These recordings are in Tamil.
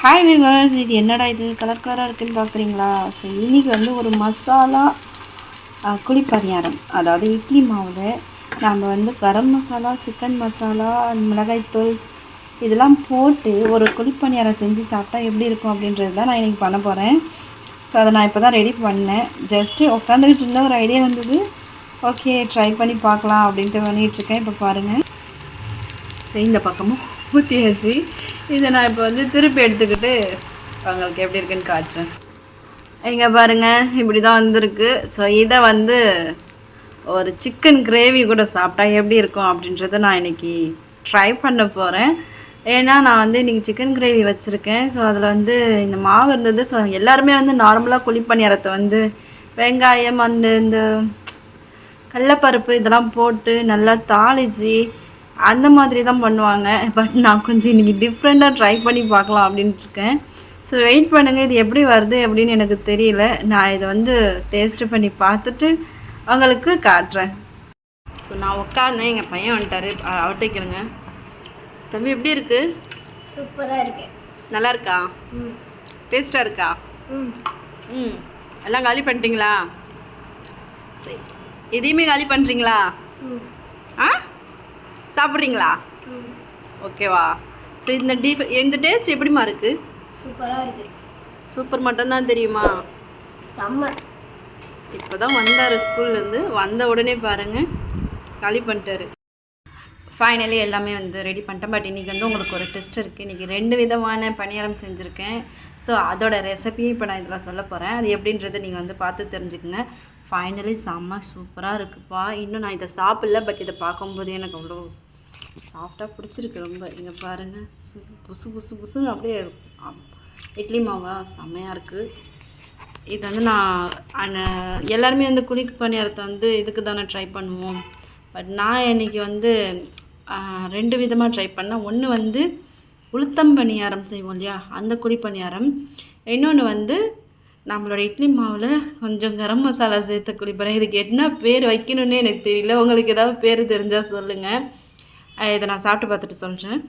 ஹாய் விவர்ஸ் இது என்னடா இது? கலர் கலராக இருக்குதுன்னு பார்க்குறீங்களா? ஸோ இன்றைக்கி வந்து ஒரு மசாலா ஆ, குழிப்பணியாரம் அதாவது இட்லி மாவில் நாம் வந்து கரம் மசாலா சிக்கன் மசாலா மிளகாய்த்தூள் இதெல்லாம் போட்டு ஒரு குழிப்பணியாரம் செஞ்சு சாப்பிட்டா எப்படி இருக்கும் அப்படின்றது தான் நான் இன்றைக்கி பண்ண போகிறேன் ஸோ அதை நான் இப்போ தான் ரெடி பண்ணேன். ஜஸ்ட்டு உட்காந்துக்கிட்டு இருந்தால் ஒரு ஐடியா வந்தது. ஓகே ட்ரை பண்ணி பார்க்கலாம் அப்படின்ட்டு பண்ணிகிட்ருக்கேன் இப்போ பாருங்கள் இந்த பக்கமும் ஊற்றியாச்சு இதை நான் இப்போ வந்து திருப்பி எடுத்துக்கிட்டு உங்களுக்கு எப்படி இருக்குன்னு காட்டுறேன். இங்கே பாருங்க இப்படி தான் வந்திருக்கு. ஸோ இதை வந்து ஒரு சிக்கன் கிரேவி கூட சாப்பிட்டா எப்படி இருக்கும் அப்படின்றத நான் இன்றைக்கி ட்ரை பண்ண போகிறேன் ஏன்னா நான் வந்து இன்றைக்கி சிக்கன் கிரேவி வச்சுருக்கேன். ஸோ அதில் வந்து இந்த மாவு இருந்தது. ஸோ எல்லாருமே வந்து நார்மலாக குழிப்பணியாரத்தை வந்து வெங்காயம் அந்த இந்த கடலப்பருப்பு இதெல்லாம் போட்டு நல்லா தாளிச்சு அந்த மாதிரி தான் பண்ணுவாங்க. பட் நான் கொஞ்சம் இன்னைக்கு டிஃப்ரெண்ட்டாக ட்ரை பண்ணி பார்க்கலாம் அப்படின்ட்டு இருக்கேன் ஸோ வெயிட் பண்ணுங்கள் இது எப்படி வருது அப்படின்னு எனக்கு தெரியல. நான் இதை வந்து டேஸ்ட் பண்ணி பார்த்துட்டு உங்களுக்கு காட்டுறேன். ஸோ நான் உட்காந்தேன் எங்கள் பையன் வந்துட்டாரு. அவர்கிட்ட கேளுங்க. தம்பி எப்படி இருக்கு? சூப்பராக இருக்கு. நல்லா இருக்கா? ம். டேஸ்ட்டாக இருக்கா? ம். ம். எல்லாம் காலி பண்ணிட்டீங்களா? சரி. இதையுமே காலி பண்ணுறீங்களா ம். ஆ? சாப்பிட்றீங்களா? ஓகேவா ஸோ இந்த டீப் இந்த டேஸ்ட் எப்படிம்மா இருக்குது சூப்பராக இருக்கு. சூப்பர் மட்டும்தான் தெரியுமா? செம்ம. இப்போ தான் வந்தார் ஸ்கூல்லேருந்து வந்த உடனே பாருங்கள் காலி பண்ணிட்டாரு. ஃபைனலி எல்லாமே வந்து ரெடி பண்ணிட்டேன். பட் இன்றைக்கி வந்து உங்களுக்கு ஒரு டெஸ்ட் இருக்குது இன்றைக்கி ரெண்டு விதமான பணியாரம் செஞ்சுருக்கேன். ஸோ அதோட ரெசிபியும் இப்போ நான் இதில் சொல்ல போகிறேன் அது எப்படின்றத நீங்கள் வந்து பார்த்து தெரிஞ்சுக்கங்க. ஃபைனலி செம்ம சூப்பராக இருக்குப்பா. இன்னும் நான் இதை சாப்பிடல பட் இதை பார்க்கும்போது எனக்கு அவ்வளோ சாஃப்டாக பிடிச்சிருக்கு ரொம்ப. இங்கே பாருங்கள் சு புசு புசு புசுன்னு அப்படியே இருக்கும் இட்லி மாவா? செம்மையாக இருக்குது இது வந்து நான் எல்லாருமே வந்து குளிக்கு பணியாரத்தை வந்து இதுக்கு தானே ட்ரை பண்ணுவோம். பட் நான் இன்னைக்கு வந்து ரெண்டு விதமாக ட்ரை பண்ணேன். ஒன்று வந்து உளுத்தம் பணியாரம் செய்வோம் இல்லையா? அந்த குழி பணியாரம். இன்னொன்று வந்து நம்மளோட இட்லி மாவில் கொஞ்சம் கரம் மசாலா சேர்த்த குழி இதுக்கு என்ன பேர் வைக்கணும்னே எனக்கு தெரியல. உங்களுக்கு ஏதாவது பேர் தெரிஞ்சால் சொல்லுங்கள் இதை நான் சாப்பிட்டு பார்த்துட்டு சொல்கிறேன்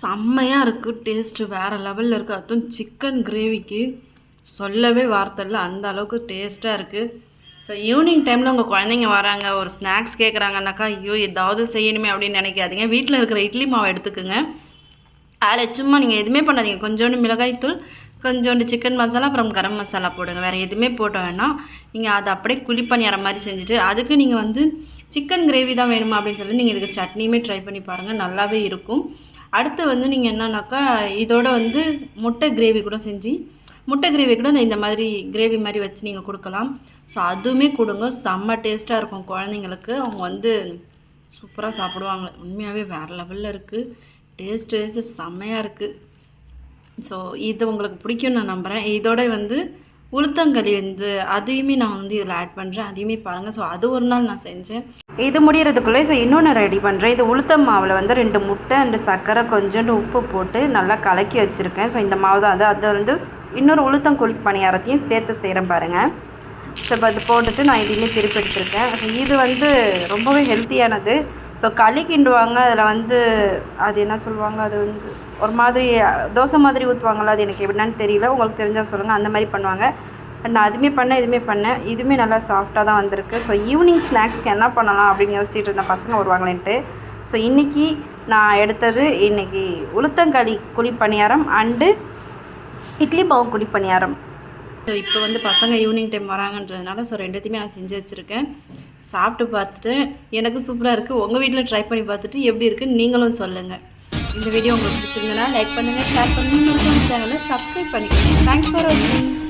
செம்மையாக இருக்குது டேஸ்ட்டு வேறு லெவலில் இருக்குது அதுவும் சிக்கன் கிரேவிக்கு சொல்லவே வார்த்தை இல்லை அந்த அளவுக்கு டேஸ்ட்டாக இருக்குது ஸோ ஈவினிங் டைமில் உங்கள் குழந்தைங்க வராங்க ஒரு ஸ்நாக்ஸ் கேட்குறாங்கனாக்கா ஐயோ ஏதாவது செய்யணுமே அப்படின்னு நினைக்காதீங்க. வீட்டில் இருக்கிற இட்லி மாவை எடுத்துக்கோங்க. அதில் சும்மா நீங்கள் எதுவுமே பண்ணாதீங்க. கொஞ்சோண்டு மிளகாய்த்தூள் கொஞ்சோண்டு சிக்கன் மசாலா அப்புறம் கரம் மசாலா போடுங்க. வேறு எதுவுமே போட்ட வேணாம். நீங்கள் அதை அப்படியே குழிப்பணியார மாதிரி செஞ்சுட்டு அதுக்கு நீங்கள் வந்து சிக்கன் கிரேவி தான் வேணுமா அப்படின்னு சொல்லி நீங்கள் இதுக்கு சட்னியுமே ட்ரை பண்ணி பாருங்கள் நல்லாவே இருக்கும். அடுத்து வந்து நீங்கள் என்னன்னாக்கா இதோட வந்து முட்டை கிரேவி கூட செஞ்சு முட்டை கிரேவி கூட இந்த- இந்த மாதிரி கிரேவி மாதிரி வச்சு நீங்கள் கொடுக்கலாம். ஸோ அதுவுமே கொடுங்க. செம்ம டேஸ்ட்டாக இருக்கும் குழந்தைங்களுக்கு. அவங்க வந்து சூப்பராக சாப்பிடுவாங்க. உண்மையாகவே வேறு லெவலில் இருக்குது டேஸ்ட் டேஸ்ட்டு செம்மையாக இருக்குது ஸோ இது உங்களுக்கு பிடிக்கும்னு நான் நம்புகிறேன் இதோட வந்து உளுத்தங்களி வந்து அதையுமே நான் வந்து இதில் ஆட் பண்ணுறேன் அதையுமே பாருங்கள் ஸோ அது ஒரு நாள் நான் செஞ்சேன். இது முடியறதுக்குள்ளே ஸோ இன்னொன்று ரெடி பண்ணுறேன் இது உளுத்தம் மாவில் வந்து ரெண்டு முட்டை ரெண்டு சர்க்கரை கொஞ்சோண்டு உப்பு போட்டு நல்லா கலக்கி வச்சுருக்கேன். ஸோ இந்த மாவு தான் அது. அதை வந்து இன்னொரு உளுத்தங்குழி பணியாரத்தையும் சேர்த்து செய்கிறேன் பாருங்கள் ஸோ இப்போ அது போட்டுட்டு நான் இதையுமே திருப்பி எடுத்துருக்கேன். இது வந்து ரொம்பவே ஹெல்த்தியானது ஸோ களி கிண்டுவாங்க அதில் வந்து அது என்ன சொல்லுவாங்க அது வந்து ஒரு மாதிரி தோசை மாதிரி ஊற்றுவாங்களா அது எனக்கு எப்படின்னு தெரியல. உங்களுக்கு தெரிஞ்சால் சொல்லுங்கள் அந்த மாதிரி பண்ணுவாங்க. நான் அதுவுமே பண்ணேன் இதுவுமே பண்ணேன். இதுவுமே நல்லா சாஃப்டாக தான் வந்திருக்கு. ஸோ ஈவினிங் ஸ்நாக்ஸ்க்கு என்ன பண்ணலாம் அப்படின்னு யோசிச்சுட்டு இருந்தேன் பசங்க வருவாங்களேன்ட்டு. ஸோ இன்றைக்கி நான் எடுத்தது இன்றைக்கி உளுத்தங்களி குழி பணியாரம் அண்டு இட்லி மாவு குழி பணியாரம். இப்போ வந்து பசங்க ஈவினிங் டைம் வராங்கன்றதுனால ஸோ ரெண்டுத்தையுமே நான் செஞ்சு வச்சுருக்கேன். சாப்பிட்டு பார்த்துட்டு எனக்கு சூப்பராக இருக்குது உங்கள் வீட்டில் ட்ரை பண்ணி பார்த்துட்டு எப்படி இருக்குன்னு நீங்களும் சொல்லுங்கள் இந்த வீடியோ உங்களுக்கு பிடிச்சிருந்தனா லைக் பண்ணுங்கள் ஷேர் பண்ணுங்கள் சேனலை சப்ஸ்கிரைப் பண்ணிக்கோங்க. தேங்க்ஸ் ஃபார் வாட்சிங்